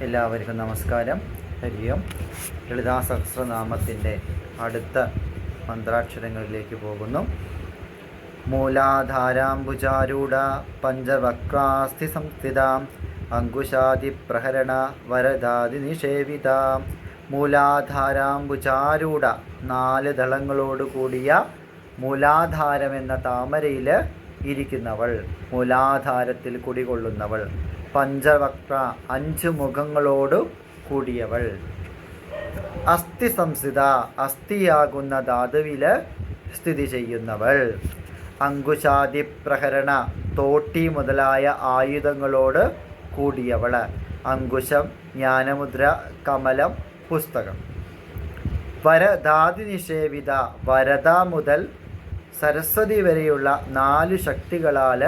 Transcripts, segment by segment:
എല്ലാവർക്കും നമസ്കാരം. ഹരിയം. ലളിതാ സഹസ്രനാമത്തിന്റെ അടുത്ത മന്ത്രാക്ഷരങ്ങളിലേക്ക് പോകുന്നു. മൂലാധാരാംബുചാരൂഢ പഞ്ചവക്രാസ്ഥി സംസ്ഥിതാം അങ്കുശാദിപ്രഹരണ വരദാതി നിഷേവിത. മൂലാധാരാംബുചാരൂഢ നാല് ദളങ്ങളോട് കൂടിയ മൂലാധാരം എന്ന താമരയിൽ ഇരിക്കുന്നവൾ മൂലാധാരത്തിൽ കുടികൊള്ളുന്നവൾ. പഞ്ചവക്ര അഞ്ച് മുഖങ്ങളോട് കൂടിയവൾ. അസ്ഥി സംസ്ഥിത അസ്ഥിയാകുന്ന ധാതുവിൽ സ്ഥിതി ചെയ്യുന്നവൾ. അങ്കുശാദി പ്രഹരണ തോട്ടി മുതലായ ആയുധങ്ങളോട് കൂടിയവൾ. അങ്കുശം ജ്ഞാനമുദ്ര കമലം പുസ്തകം. വരദാതി നിഷേവിത വരദ മുതൽ സരസ്വതി വരെയുള്ള നാല് ശക്തികളാൽ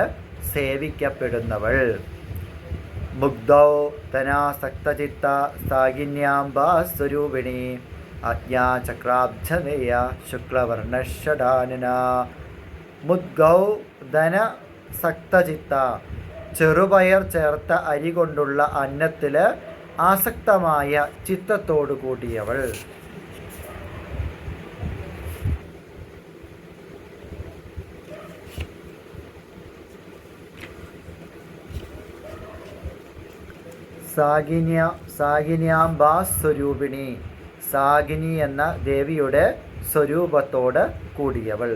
സേവിക്കപ്പെടുന്നവൾ. മുഗ്ധൗ ധനാസക്തചിത്ത സാഗിന്യാംബാസ്വരൂപിണി അജ്ഞാചക്രാബ്ജനേയ ശുക്ലവർണഷടാനന മുദ്ഗൗ ധന സക്തചിത്ത ചെറുപയർ ചേർത്ത അരി കൊണ്ടുള്ള അന്നത്തിൽ ആസക്തമായ ചിത്തത്തോടു കൂടിയവൾ സാഗിന്യ സാഗിനിയാംബ സ്വരൂപിണി. സാഗിനി എന്ന ദേവിയുടെ സ്വരൂപത്തോട് കൂടിയവൾ.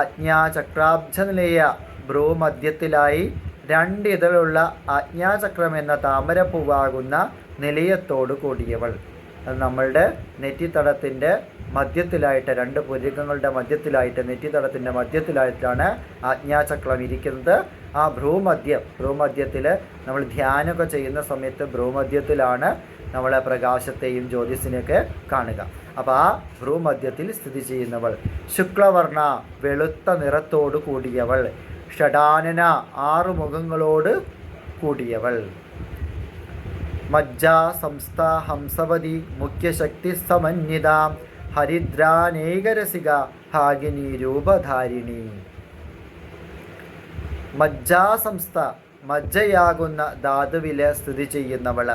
അജ്ഞാചക്രാബ്ജനിലയ ഭ്രൂമധ്യത്തിലായി രണ്ടിതളുള്ള അജ്ഞാചക്രം എന്ന താമരപ്പൂവാകുന്ന നിലയത്തോട് കൂടിയവൾ. നമ്മളുടെ നെറ്റിത്തടത്തിന്റെ മധ്യത്തിലായിട്ട് രണ്ട് പുരുകങ്ങളുടെ മധ്യത്തിലായിട്ട് നെറ്റിത്തടത്തിന്റെ മധ്യത്തിലായിട്ടാണ് ആജ്ഞാചക്രം ഇരിക്കുന്നത്. ആ ഭ്രൂമധ്യം ഭ്രൂമധ്യത്തിൽ നമ്മൾ ധ്യാനമൊക്കെ ചെയ്യുന്ന സമയത്ത് ഭ്രൂമധ്യത്തിലാണ് നമ്മളെ പ്രകാശത്തെയും ജ്യോതിസിനെയൊക്കെ കാണുക. അപ്പോൾ ആ ഭ്രൂമധ്യത്തിൽ സ്ഥിതി ചെയ്യുന്നവൾ ശുക്ലവർണ വെളുത്ത നിറത്തോട് കൂടിയവൾ ഷഡാനന ആറു മുഖങ്ങളോട് കൂടിയവൾ. മജ്ജ സംസ്ഥ മുഖ്യശക്തി സമന്വിത ഹരിദ്രാനേകരസിക ഭാഗിനി രൂപധാരിണി. മജ്ജാ സംസ്ഥ മജ്ജയാകുന്ന ധാതുവിലെ സ്ഥിതി ചെയ്യുന്നവൾ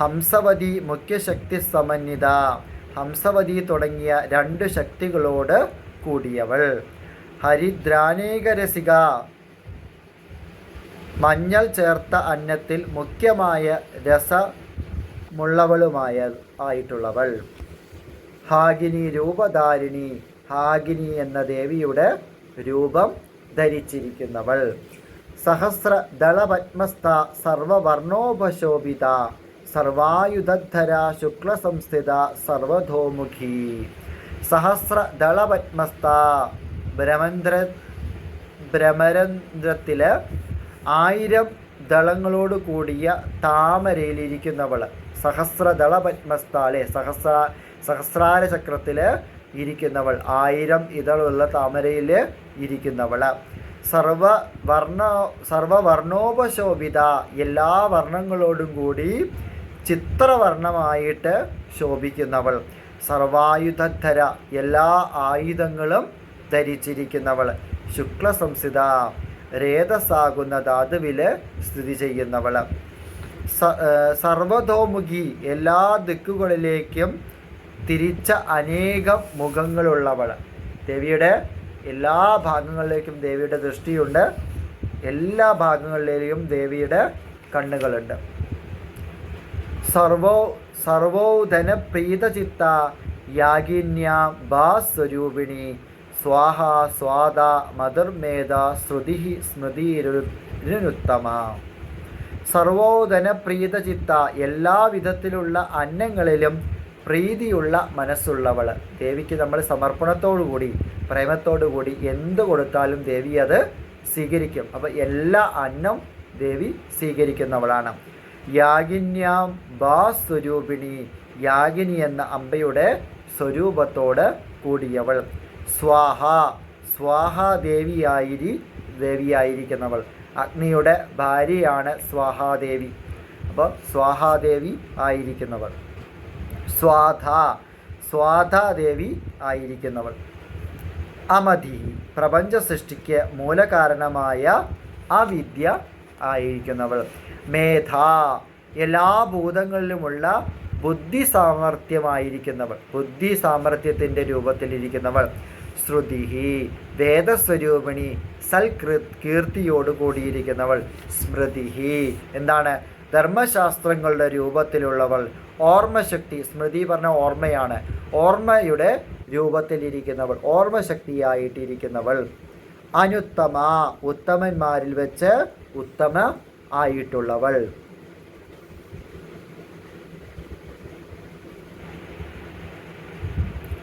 ഹംസവതി മുഖ്യശക്തി സമന്വിത ഹംസവതി തുടങ്ങിയ രണ്ട് ശക്തികളോട് കൂടിയവൾ. ഹരിദ്രാനേകരസിക മഞ്ഞൾ ചേർത്ത അന്നത്തിൽ മുഖ്യമായ രസമുള്ളവളുമായ ആയിട്ടുള്ളവൾ. ഹാഗിനി രൂപധാരിണി ഹാഗിനി എന്ന ദേവിയുടെ രൂപം ധരിച്ചിരിക്കുന്നവൾ. സഹസ്ര ദളപത്മസ്ഥ സർവവർണോപശോഭിത സർവായുധധര ശുക്ലസംസ്ഥിത സർവധോമുഖി. സഹസ്ര ദളപത്മസ്ഥ ഭ്രമന്ദ്ര ഭ്രമരന്ധ്രത്തിൽ ആയിരം ദളങ്ങളോട് കൂടിയ താമരയിലിരിക്കുന്നവൾ സഹസ്രദള പത്മസ്ഥാലെ സഹസ്ര സഹസ്രാര ചക്രത്തിൽ ഇരിക്കുന്നവൾ ആയിരം ഇതളുള്ള താമരയിൽ ഇരിക്കുന്നവൾ. സർവവർണ സർവവർണോപശോഭിത എല്ലാ വർണങ്ങളോടും കൂടി ചിത്രവർണമായിട്ട് ശോഭിക്കുന്നവൾ. സർവായുധധര എല്ലാ ആയുധങ്ങളും ധരിച്ചിരിക്കുന്നവൾ. ശുക്ലസംസ്ഥിത രേതസ്സാകുന്ന ധാതുവിൽ സ്ഥിതി ചെയ്യുന്നവൾ സർവതോമുഖി എല്ലാ ദിക്കുകളിലേക്കും തിരിച്ച അനേകം മുഖങ്ങളുള്ളവൾ ദേവിയുടെ എല്ലാ ഭാഗങ്ങളിലേക്കും ദേവിയുടെ ദൃഷ്ടിയുണ്ട്. എല്ലാ ഭാഗങ്ങളിലേക്കും ദേവിയുടെ കണ്ണുകളുണ്ട്. സർവോ സർവോധന പ്രീതചിത്ത യാഗിന്യ ബാ സ്വരൂപിണി സ്വാഹ സ്വാദ മധുർമേധ ശ്രുതി സ്മൃതിരുത്തമ സർവോധന പ്രീതചിത്ത എല്ലാ വിധത്തിലുള്ള അന്നങ്ങളിലും പ്രീതിയുള്ള മനസ്സുള്ളവൾ. ദേവിക്ക് നമ്മൾ സമർപ്പണത്തോടുകൂടി പ്രേമത്തോടുകൂടി എന്ത് കൊടുത്താലും ദേവി അത് സ്വീകരിക്കും. അപ്പോൾ എല്ലാ അന്നം ദേവി സ്വീകരിക്കുന്നവളാണ്. യാഗിന്യാം ബാ സ്വരൂപിണി യാഗിനി എന്ന അമ്പയുടെ സ്വരൂപത്തോട് കൂടിയവൾ. സ്വാഹ. സ്വാഹ ദേവിയായിരി ദേവിയായിരിക്കുന്നവൾ. അഗ്നിയുടെ ഭാര്യയാണ് സ്വാഹാദേവി. അപ്പോൾ സ്വാഹാദേവി ആയിരിക്കുന്നവൾ. സ്വാധ. സ്വാധാദേവി ആയിരിക്കുന്നവൾ. അമതി. പ്രപഞ്ച സൃഷ്ടിക്ക് മൂലകാരണമായ അവിദ്യ ആയിരിക്കുന്നവൾ. മേധ. എല്ലാ ഭൂതങ്ങളിലുമുള്ള ബുദ്ധി സാമർഥ്യമായിരിക്കുന്നവൾ ബുദ്ധി സാമർഥ്യത്തിന്റെ രൂപത്തിലിരിക്കുന്നവൾ. ശ്രുതി വേദസ്വരൂപിണി സൽകൃത് കീർത്തിയോട് കൂടിയിരിക്കുന്നവൾ സ്മൃതി എന്താണ്? ധർമ്മശാസ്ത്രങ്ങളുടെ രൂപത്തിലുള്ളവൾ ഓർമ്മശക്തി സ്മൃതി പറഞ്ഞ ഓർമ്മയാണ്. ഓർമ്മയുടെ രൂപത്തിലിരിക്കുന്നവൾ ഓർമ്മശക്തിയായിട്ടിരിക്കുന്നവൾ. അനുത്തമ ഉത്തമന്മാരിൽ വെച്ച് ഉത്തമ ആയിട്ടുള്ളവൾ.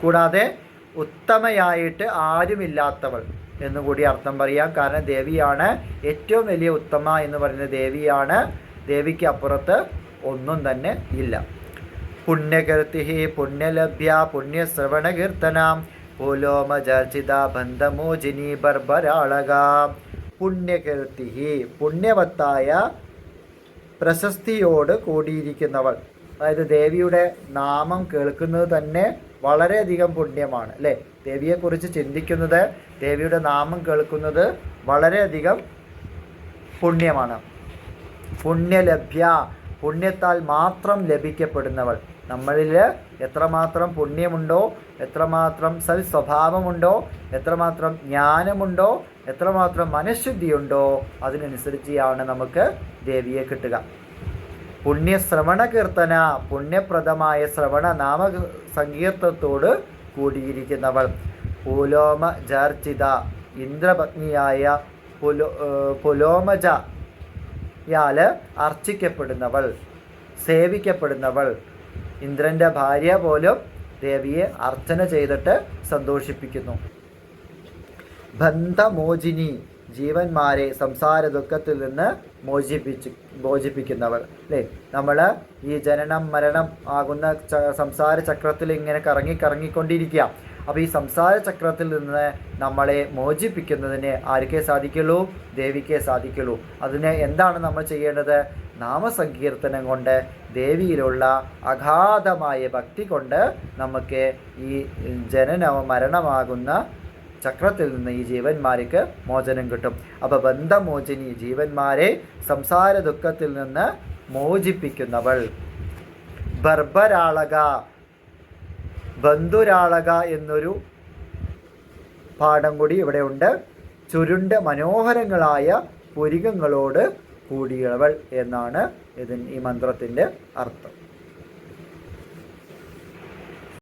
കൂടാതെ ഉത്തമയായിട്ട് ആരുമില്ലാത്തവൾ എന്നുകൂടി അർത്ഥം പറയാം. കാരണം ദേവിയാണ് ഏറ്റവും വലിയ ഉത്തമ എന്ന് പറയുന്നത് ദേവിയാണ്. ദേവിക്ക് അപ്പുറത്ത് ഒന്നും തന്നെ ഇല്ല. പുണ്യകീർത്തി പുണ്യലഭ്യ പുണ്യശ്രവണകീർത്തനാം പൂലോമചർച്ചിത ബന്ധമോചിനി ബർബരാളക. പുണ്യകീർത്തി പുണ്യവത്തായ പ്രശസ്തിയോട് കൂടിയിരിക്കുന്നവൾ. അതായത് ദേവിയുടെ നാമം കേൾക്കുന്നത് തന്നെ വളരെയധികം പുണ്യമാണ് അല്ലേ? ദേവിയെക്കുറിച്ച് ചിന്തിക്കുന്നത് ദേവിയുടെ നാമം കേൾക്കുന്നത് വളരെയധികം പുണ്യമാണ്. പുണ്യലഭ്യ പുണ്യത്താൽ മാത്രം ലഭിക്കപ്പെടുന്നവൾ. നമ്മളിൽ എത്രമാത്രം പുണ്യമുണ്ടോ എത്രമാത്രം സൽ സ്വഭാവമുണ്ടോ എത്രമാത്രം ജ്ഞാനമുണ്ടോ എത്രമാത്രം മനഃശുദ്ധിയുണ്ടോ അതിനനുസരിച്ചാണ് നമുക്ക് ദേവിയെ കിട്ടുക. പുണ്യശ്രവണ കീർത്തന പുണ്യപ്രദമായ ശ്രവണ നാമ സങ്കീർത്തത്തോട് കൂടിയിരിക്കുന്നവൾ. പുലോമ ജാർച്ചിത ഇന്ദ്രപത്നിയായ പുലോ പുലോമജ യാൽ അർച്ചിക്കപ്പെടുന്നവൾ സേവിക്കപ്പെടുന്നവൾ. ഇന്ദ്രന്റെ ഭാര്യ പോലും ദേവിയെ അർച്ചന ചെയ്തിട്ട് സന്തോഷിപ്പിക്കുന്നു. ബന്ധമോചിനി ജീവന്മാരെ സംസാര ദുഃഖത്തിൽ നിന്ന് മോചിപ്പിച്ച് മോചിപ്പിക്കുന്നവൾ അല്ലേ? നമ്മൾ ഈ ജനനം മരണം ആകുന്ന സംസാര ചക്രത്തിൽ ഇങ്ങനെ കറങ്ങി കറങ്ങിക്കൊണ്ടിരിക്കുക. അപ്പോൾ ഈ സംസാര ചക്രത്തിൽ നിന്ന് നമ്മളെ മോചിപ്പിക്കുന്നതിന് ആർക്കേ സാധിക്കുള്ളൂ? ദേവിക്കേ സാധിക്കുള്ളൂ. അതിന് എന്താണ് നമ്മൾ ചെയ്യേണ്ടത്? നാമസങ്കീർത്തനം കൊണ്ട് ദേവിയിലുള്ള അഗാധമായ ഭക്തി കൊണ്ട് നമുക്ക് ഈ ജനന മരണമാകുന്ന ചക്രത്തിൽ നിന്ന് ഈ ജീവന്മാർക്ക് മോചനം കിട്ടും. അപ്പോൾ ബന്ധമോചിനി ജീവന്മാരെ സംസാര ദുഃഖത്തിൽ നിന്ന് മോചിപ്പിക്കുന്നവൾ. ബർബരാളക ബന്ധുരാളക എന്നൊരു പാഠം കൂടി ഇവിടെ ഉണ്ട് ചുരുണ്ട മനോഹരങ്ങളായ പുരികങ്ങളോട് കൂടിയവൾ എന്നാണ് ഇതിന് ഈ മന്ത്രത്തിന്റെ അർത്ഥം.